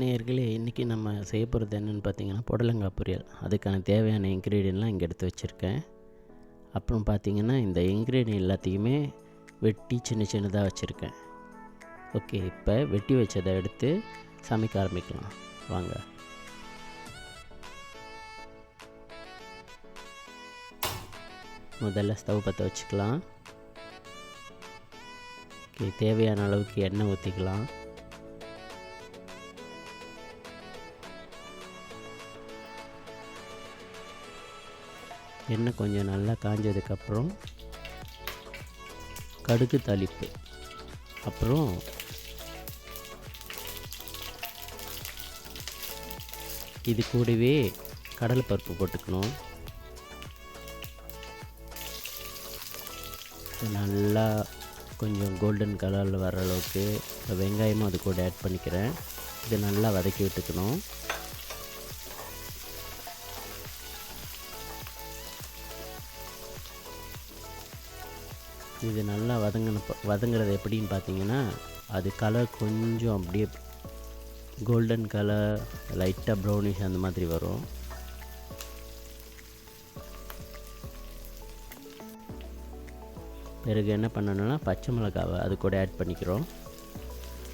நேர்களே இன்றைக்கி நம்ம செய்ய போகிறது என்னென்னு பார்த்தீங்கன்னா புடலங்காய் பொரியல். அதுக்கான தேவையான இன்க்ரீடியன்ட்லாம் இங்கே எடுத்து வச்சுருக்கேன். அப்புறம் பார்த்திங்கன்னா இந்த இன்க்ரீடியன்ட் எல்லாத்தையுமே வெட்டி சின்ன சின்னதாக வச்சுருக்கேன். ஓகே இப்போ வெட்டி வச்சதை எடுத்து சமைக்க ஆரம்பிக்கலாம். வாங்க. முதல்ல ஸ்டவ் பற்ற வச்சுக்கலாம். ஓகே தேவையான அளவுக்கு எண்ணெய் ஊற்றிக்கலாம் எண்ணெய் கொஞ்சம் நல்லா காஞ்சதுக்கப்புறம் கடுகு தாளிப்பு. அப்புறம் இது கூடவே கடலைப்பருப்பு போட்டுக்கணும். நல்லா கொஞ்சம் கோல்டன் கலரில் வர அளவுக்கு இப்போ வெங்காயமும் அது கூட ஆட் பண்ணிக்கிறேன். இதை நல்லா வதக்கி விட்டுக்கணும். இது நல்லா வதங்கின வதங்குறது எப்படின்னு பார்த்தீங்கன்னா அது கலர் கொஞ்சம் அப்படியே கோல்டன் கலர் லைட்டாக ப்ரௌனிஷ் அந்த மாதிரி வரும். பிறகு என்ன பண்ணணும்னா பச்சை மிளகாவை அது கூட ஆட் பண்ணிக்கிறோம்.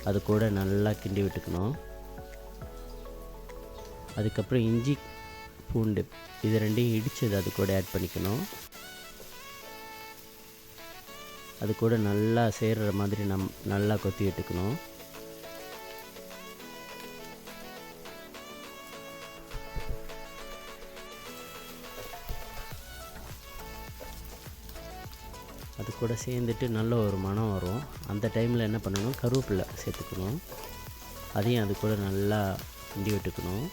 அது கூட நல்லா கிண்டி விட்டுக்கணும். அதுக்கப்புறம் இஞ்சி பூண்டு இது ரெண்டையும் இடித்தது அது கூட ஆட் பண்ணிக்கணும். அது கூட நல்லா சேர்கிற மாதிரி நம் நல்லா கொத்தி விட்டுக்கணும் அது கூட சேர்ந்துட்டு நல்ல ஒரு மனம் வரும். அந்த டைமில் என்ன பண்ணணும்? கருவேப்பிலை சேர்த்துக்கணும். அதையும் அது கூட நல்லா கிண்டி விட்டுக்கணும்.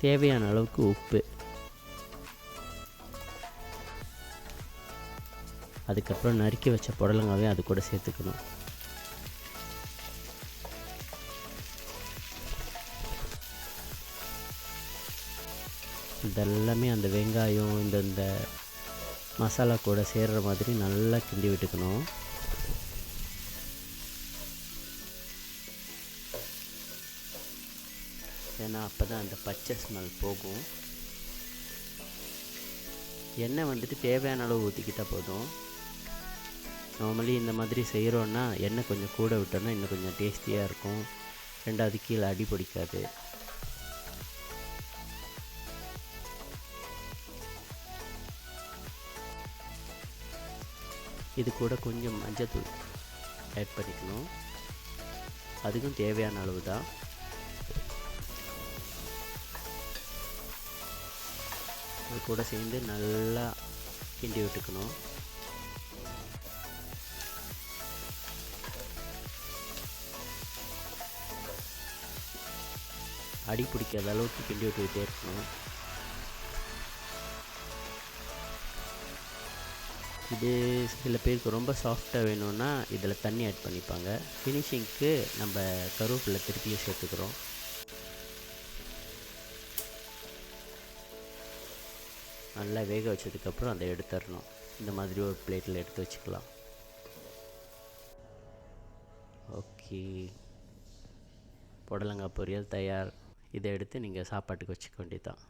தேவையான அளவுக்கு உப்பு. அதுக்கப்புறம் நறுக்கி வச்ச புடலங்காவே அது கூட சேர்த்துக்கணும். இதெல்லாமே அந்த வெங்காயம் இந்த இந்த மசாலா கூட சேர்கிற மாதிரி நல்லா கிண்டி விட்டுக்கணும். ஏன்னா அப்போ தான் அந்த பச்சை ஸ்மெல் போகும். எண்ணெய் வந்துட்டு தேவையான அளவு ஊற்றிக்கிட்டால் போதும். நார்மலி இந்த மாதிரி செய்கிறோன்னா எண்ணெய் கொஞ்சம் கூட விட்டோன்னா இன்னும் கொஞ்சம் டேஸ்டியாக இருக்கும். ரெண்டாவது கீழே அடி பிடிக்காது. இது கூட கொஞ்சம் மஞ்சத்தூள் ஆட் பண்ணிக்கணும். அதுக்கும் தேவையான அளவு தான் அது கூட சேர்ந்து நல்லா கிண்டி விட்டுக்கணும். அடி பிடிக்காத அளவுக்கு கிண்டி விட்டுக்கிட்டே இருக்கணும். இது சில பேருக்கு ரொம்ப சாஃப்டாக வேணும்னா இதில் தண்ணி ஆட் பண்ணிப்பாங்க. ஃபினிஷிங்க்கு நம்ம கருவேப்பிலை திருப்பியும் சேர்த்துக்கிறோம். நல்லா வேக வச்சதுக்கப்புறம் அதை எடுத்துடணும். இந்த மாதிரி ஒரு பிளேட்டில் எடுத்து வச்சுக்கலாம். ஓகே புடலங்காய் பொரியல் தயார். இதை எடுத்து நீங்கள் சாப்பாட்டுக்கு வச்சுக்க வேண்டியதான்